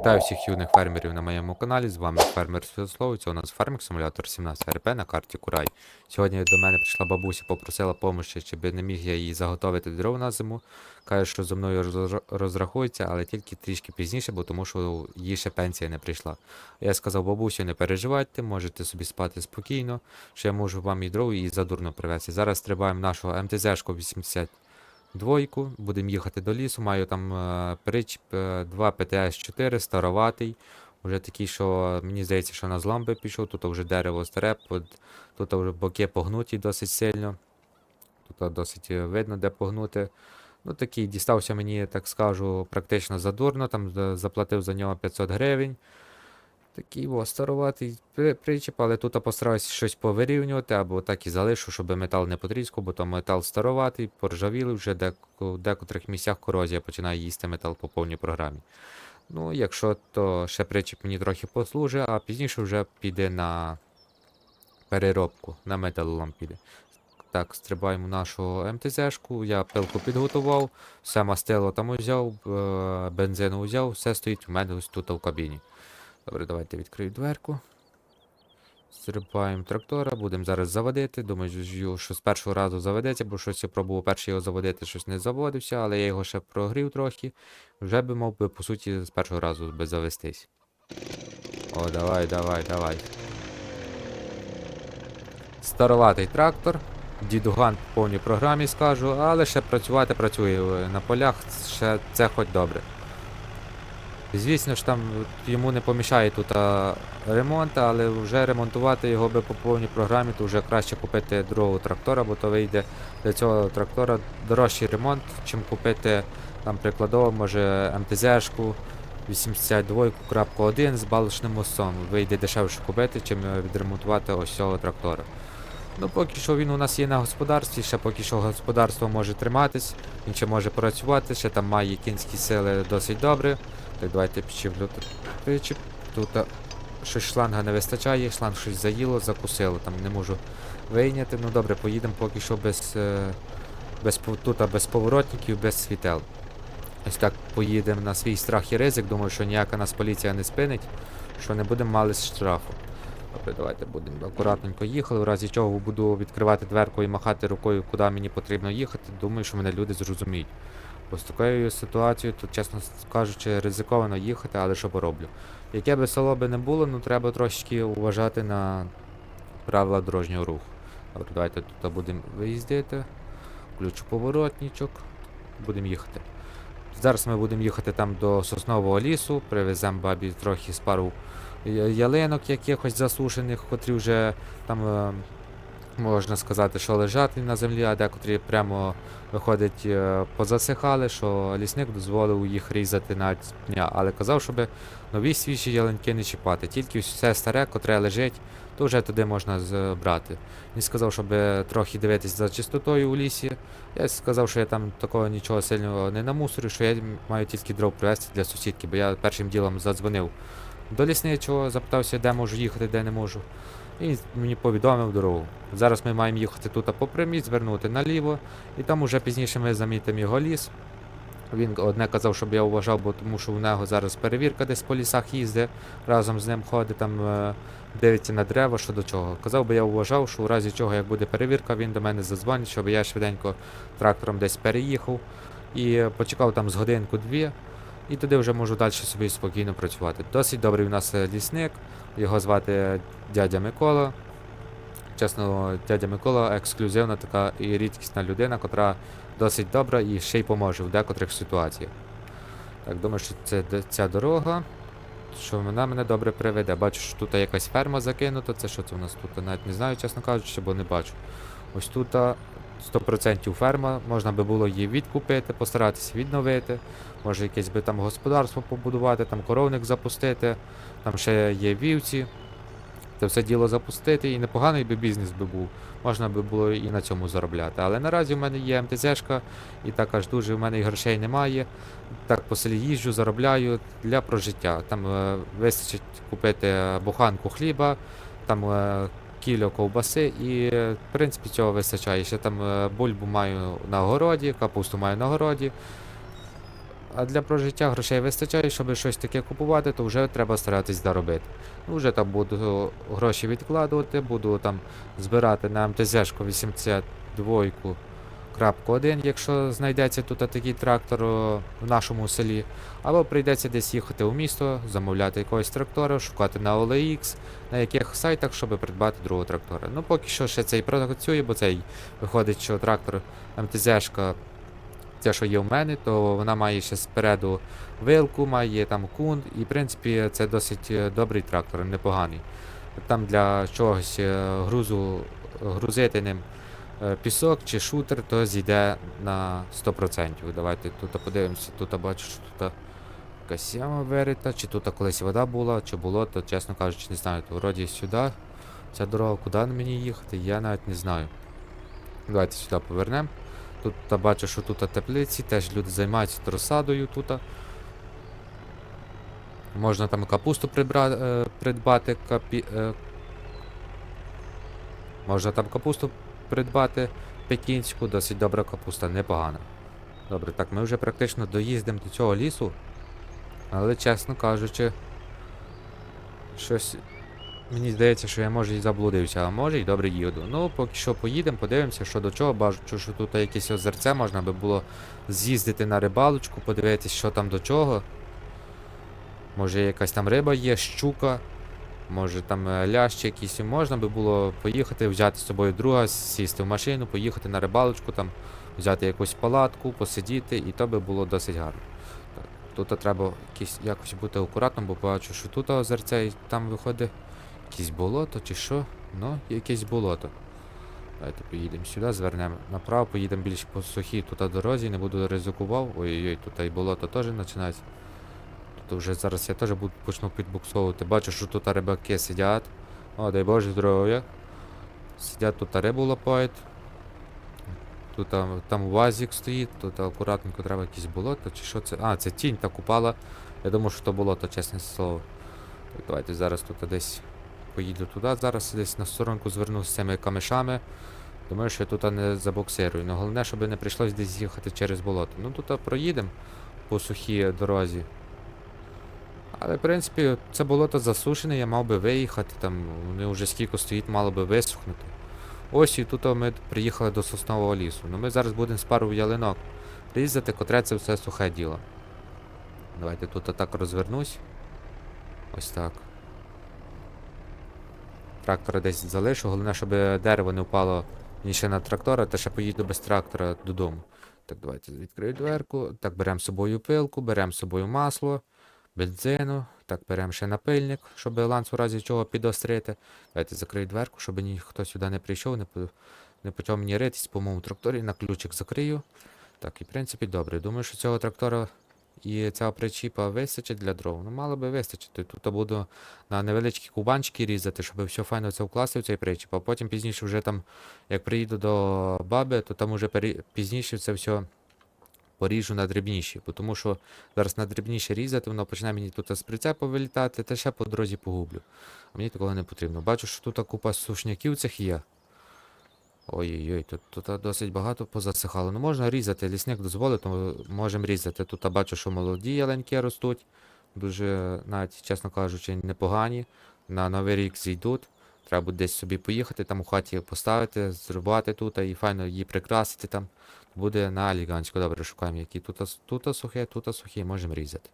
Вітаю всіх юних фермерів на моєму каналі. З вами фермер Святослав. Це у нас фермер симулятор 17 РП на карті Курай. Сьогодні до мене прийшла бабуся, попросила допомоги, би не міг я їй заготовити дров на зиму. Каже, що зі мною розрахується, але тільки трішки пізніше, бо тому що їй ще пенсія не прийшла. Я сказав, бабусю, не переживайте, можете собі спати спокійно, що я можу вам і дров і задурно привезти. Зараз стрибаємо нашого МТЗ-шку 80 двойку, будемо їхати до лісу. Маю там е, причіп е, 2 ПТС-4, староватий. Уже такий, що мені здається, що на зламби пішов, тут вже дерево старе, тут вже боки погнуті досить сильно. Тут досить е, видно, де погнути. Ну, такий дістався мені, так скажу, практично задурно, там заплатив за нього 500 гривень. Такий о, староватий при- причіп, але тут я постараюся щось повирівнювати, або так і залишу, щоб метал не потріскав, бо то метал староватий, поржавілий вже деко, в декотрих місцях корозія починає їсти метал по повній програмі. Ну, якщо то ще причіп мені трохи послужить, а пізніше вже піде на переробку, на металолом піде. Так, стрибаємо нашу МТЗ-шку, я пилку підготував, все мастило там узяв, е, бензину взяв, все стоїть у мене ось тут в кабіні. Добре, давайте відкрию дверку. Стрибаємо трактора, будемо зараз заводити. Думаю, що- з першого разу заведеться, бо щось я пробував перший його заводити, щось не заводився, але я його ще прогрів трохи. Вже би мав би, по суті, з першого разу би завестись. О, давай, давай, давай. Староватий трактор. Дідуган по повній програмі скажу, але ще працювати працює е, на полях, ще це хоч добре. Звісно ж, там йому не помішає тут ремонт, але вже ремонтувати його би по повній програмі, то вже краще купити другого трактора, бо то вийде для цього трактора дорожчий ремонт, чим купити там прикладово, може МТЗ-шку 82.1 з балочним мостом. Вийде дешевше купити, чим е, відремонтувати ось цього трактора. Ну, поки що він у нас є на господарстві, ще поки що господарство може триматись, він ще може працювати, ще там має кінські сили досить добре. Так, давайте підчіплю тут причіп. Щось шланга не вистачає, шланг щось заїло, закусило, там не можу вийняти. Ну добре, поїдемо поки що без, е, без тут без поворотників, без світел. Ось так поїдемо на свій страх і ризик. Думаю, що ніяка нас поліція не спинить, що не будемо мали штрафу. Добре, давайте будемо акуратненько їхали. В разі чого буду відкривати дверку і махати рукою, куди мені потрібно їхати. Думаю, що мене люди зрозуміють. Бо з такою ситуацією, тут, чесно кажучи, ризиковано їхати, але що пороблю. Яке би село би не було, ну треба трошки уважати на правила дорожнього руху. Добре, давайте тут будемо виїздити. Включу поворотничок. Будемо їхати. Зараз ми будемо їхати там до соснового лісу, привеземо бабі трохи з пару ялинок якихось засушених, котрі вже там е, можна сказати, що лежать на землі, а декотрі прямо виходить е, позасихали, що лісник дозволив їх різати на дня, але казав, щоб нові свіжі ялинки не чіпати, тільки все старе, котре лежить, то вже туди можна збрати. Він сказав, щоб трохи дивитись за чистотою у лісі. Я сказав, що я там такого нічого сильного не намусорю, що я маю тільки дров привезти для сусідки, бо я першим ділом задзвонив до лісничого, запитався, де можу їхати, де не можу. І мені повідомив дорогу. Зараз ми маємо їхати тут по звернути наліво, і там уже пізніше ми замітимо його ліс. Він одне казав, щоб я вважав, бо тому що в нього зараз перевірка десь по лісах їздить, разом з ним ходить, там е, дивиться на дерева, що до чого. Казав би я вважав, що у разі чого, як буде перевірка, він до мене задзвонить, щоб я швиденько трактором десь переїхав і почекав там з годинку-дві. І туди вже можу далі собі спокійно працювати. Досить добрий у нас е, лісник, його звати дядя Микола. Чесно, дядя Микола ексклюзивна така і рідкісна людина, котра досить добра і ще й поможе в декотрих ситуаціях. Так, думаю, що це ця дорога, що вона мене добре приведе. Бачу, що тут якась ферма закинута. Це що це у нас тут? Навіть не знаю, чесно кажучи, бо не бачу. Ось тут 100% ферма, можна би було її відкупити, постаратися відновити. Може якесь би там господарство побудувати, там коровник запустити, там ще є вівці. Це все діло запустити і непоганий би бізнес би був. Можна би було і на цьому заробляти. Але наразі в мене є МТЗшка, і так аж дуже в мене і грошей немає. Так по селі їжджу, заробляю для прожиття. Там е, вистачить купити буханку хліба, там е, кіло ковбаси, і в принципі цього вистачає. Ще там е, бульбу маю на городі, капусту маю на городі. а для прожиття грошей вистачає, щоб щось таке купувати, то вже треба старатись доробити. Ну, вже там буду гроші відкладувати, буду там збирати на МТЗ-шку 82 крапку 1, якщо знайдеться тут такий трактор в нашому селі. Або прийдеться десь їхати у місто, замовляти якогось трактора, шукати на OLX, на яких сайтах, щоб придбати другого трактора. Ну поки що ще цей працює, бо цей виходить, що трактор МТЗ-шка, те, що є в мене, то вона має ще спереду вилку, має там кунт, і в принципі це досить е, добрий трактор, непоганий. Там для чогось е, грузу грузити ним пісок чи шутер, то зійде на 100%. Давайте тут подивимося, тут бачу, що тут якась яма вирита, чи тут колись вода була, чи було, то чесно кажучи, не знаю. То вроді сюди, ця дорога, куди мені їхати, я навіть не знаю. Давайте сюди повернемо. Тут та бачу, що тут теплиці, теж люди займаються розсадою тут. Можна там капусту прибра... е, придбати. Капі... е, Можна там капусту придбати пекінську, досить добра капуста, непогана. Добре, так, ми вже практично доїздимо до цього лісу. Але, чесно кажучи, щось. Мені здається, що я може і заблудився, а може і добре їду. Ну, поки що поїдемо, подивимося, що до чого. Бачу, що тут якесь озерце, можна би було з'їздити на рибалочку, подивитися, що там до чого. Може якась там риба є, щука, може там е, лящ якийсь. Можна би було поїхати, взяти з собою друга, сісти в машину, поїхати на рибалочку, там, взяти якусь палатку, посидіти, і то би було досить гарно. Так, Тут треба якісь, якось бути акуратним, бо бачу, що тут озерце і там виходить якесь болото чи що. Ну, якесь болото. Давайте поїдемо сюди, звернемо направо, поїдемо більш по сухій тут дорозі, не буду ризикував. Ой-ой-ой, тут і болото теж починається. Тут вже зараз я теж буду почну підбуксовувати. Бачу, що тут рибаки сидять. О, дай Боже здоров'я. Сидять тут рибу лапають. Тут там, там УАЗик стоїть, тут акуратненько треба якесь болото, чи що це. А, це тінь так упала. Я думаю, що то болото, чесне слово. Так, давайте зараз тут десь поїду туди, зараз десь на сторонку звернусь з цими камешами. Думаю, що я тут не забоксирую. Ну головне, щоб не прийшлось десь їхати через болото. Ну тут проїдемо по сухій дорозі. Але, в принципі, це болото засушене, я мав би виїхати, там вони вже скільки стоїть, мало би висохнути. Ось і тут ми приїхали до соснового лісу. Ну ми зараз будемо з пару ялинок різати, котре це все сухе діло. Давайте тут так розвернусь. Ось так. Трактора десь залишу, головне, щоб дерево не впало ні на трактора, та ще поїду без трактора додому. Так, давайте відкрию дверку. Так, беремо з собою пилку, беремо з собою масло, бензину. Так, беремо ще напильник, щоб ланц у разі чого підострити. Давайте закрию дверку, щоб ніхто сюди не прийшов, не, по- не почав мені ритись по моєму тракторі, на ключик закрию. Так, і в принципі добре. Думаю, що цього трактора і цього причіпа вистачить для дров. Ну, мало би вистачити. Тут буду на невеличкі кубанчики різати, щоб все файно це вкласти в цей причіп. А потім пізніше вже там, як приїду до баби, то там уже пері- пізніше це все поріжу на дрібніші. Бо Тому що зараз на дрібніші різати, воно почне мені тут з прицепу вилітати, та ще по дорозі погублю. А мені такого не потрібно. Бачу, що тут купа сушняків цих є. Ой-ой-ой, тут, тут досить багато позасихало. Ну можна різати, лісник дозволить, то можемо різати. Тут бачу, що молоді яленькі ростуть. Дуже, навіть, чесно кажучи, непогані. На новий рік зійдуть. Треба буде десь собі поїхати, там у хаті поставити, зрубати тут і файно її прикрасити там. Буде на елегантську. Добре, шукаємо, які тут, тут сухе, тут сухе, можемо різати.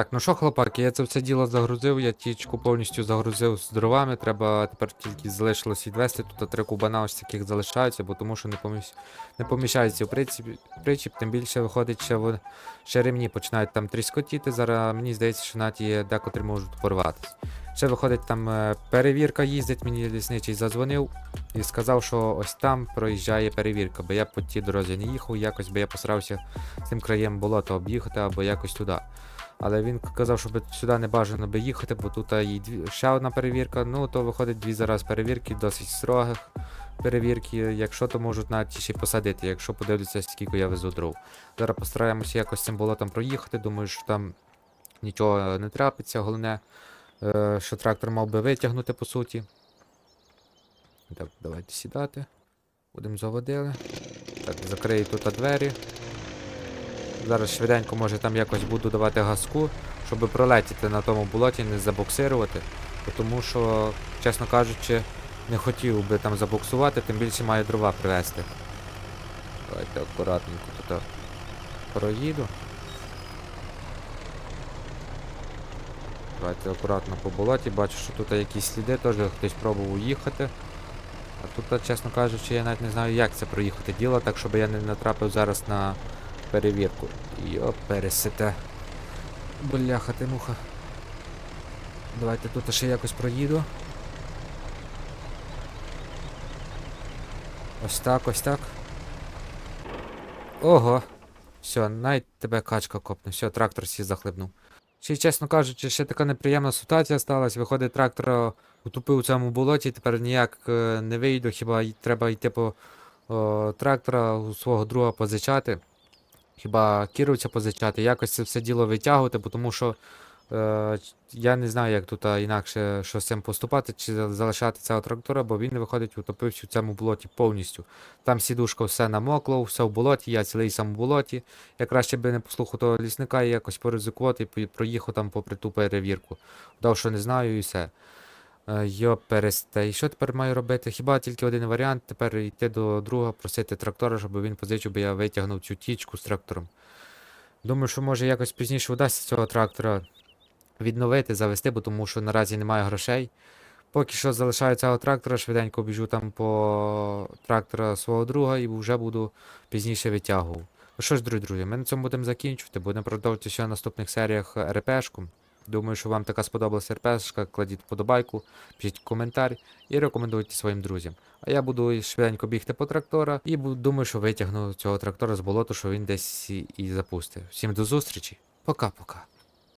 Так, ну що, хлопаки, я це все діло загрузив, я тічку повністю загрузив з дровами, треба тепер тільки залишилось відвести, тут три кубана ось таких залишаються, бо тому що не, поміщ... не поміщається в приціп, причіп, тим більше виходить, що в... ще ремні починають там тріскотіти, зараз мені здається, що навіть є декотрі можуть порватися. Ще виходить там е, перевірка їздить, мені лісничий задзвонив і сказав, що ось там проїжджає перевірка, бо я по тій дорозі не їхав, якось би я постарався цим краєм болота об'їхати або якось туди. Але він казав, щоб сюди не бажано би їхати, бо тут і ще одна перевірка. Ну, то виходить дві зараз перевірки, досить строгих перевірки. Якщо то можуть навіть ще й посадити, якщо подивляться, скільки я везу дров. Зараз постараємося якось цим болотом проїхати. Думаю, що там нічого не трапиться. Головне, е, що трактор мав би витягнути по суті. Так, давайте сідати. Будемо заводили. Так, закрию тут двері. Зараз швиденько, може там якось буду давати газку, щоб пролетіти на тому болоті, не забуксирувати. Тому що, чесно кажучи, не хотів би там забуксувати, тим більше маю дрова привезти. Давайте акуратненько тут проїду. Давайте акуратно по болоті, бачу, що тут якісь сліди, теж хтось пробував їхати. А тут, чесно кажучи, я навіть не знаю, як це проїхати діло, так щоб я не натрапив зараз на перевірку. Йо, пересите. Бляха ти муха. Давайте тут ще якось проїду. Ось так, ось так. Ого. Все, навіть тебе качка копне, все, трактор сі захлебнув. Ще чесно кажучи, ще така неприємна ситуація сталася. Виходить, трактор утопив у цьому болоті, тепер ніяк е, не вийду, хіба треба йти по о, трактора у свого друга позичати. Хіба кіровця позичати, якось це все діло витягувати, бо тому що е, я не знаю, як тут інакше що з цим поступати, чи залишати цього трактора, бо він виходить, утопився у цьому болоті повністю. Там сідушка все намокло, все в болоті, я цілий сам у болоті. Я краще би не послухав того лісника і якось поризикувати і проїхав там попри ту перевірку. Дав, що не знаю, і все. Е, Йо, пересте. І що тепер маю робити? Хіба тільки один варіант, тепер йти до друга, просити трактора, щоб він позичив, бо я витягнув цю тічку з трактором. Думаю, що може якось пізніше вдасться цього трактора відновити, завести, бо тому що наразі немає грошей. Поки що залишаю цього трактора, швиденько біжу там по трактора свого друга і вже буду пізніше витягував. Ну що ж, друзі, друзі, ми на цьому будемо закінчувати. Будемо продовжувати ще в наступних серіях РПшку. Думаю, що вам така сподобалася РПшка, кладіть вподобайку, пишіть коментар і рекомендуйте своїм друзям. А я буду швиденько бігти по трактора і думаю, що витягну цього трактора з болоту, що він десь і, запустив. Всім до зустрічі. Пока-пока.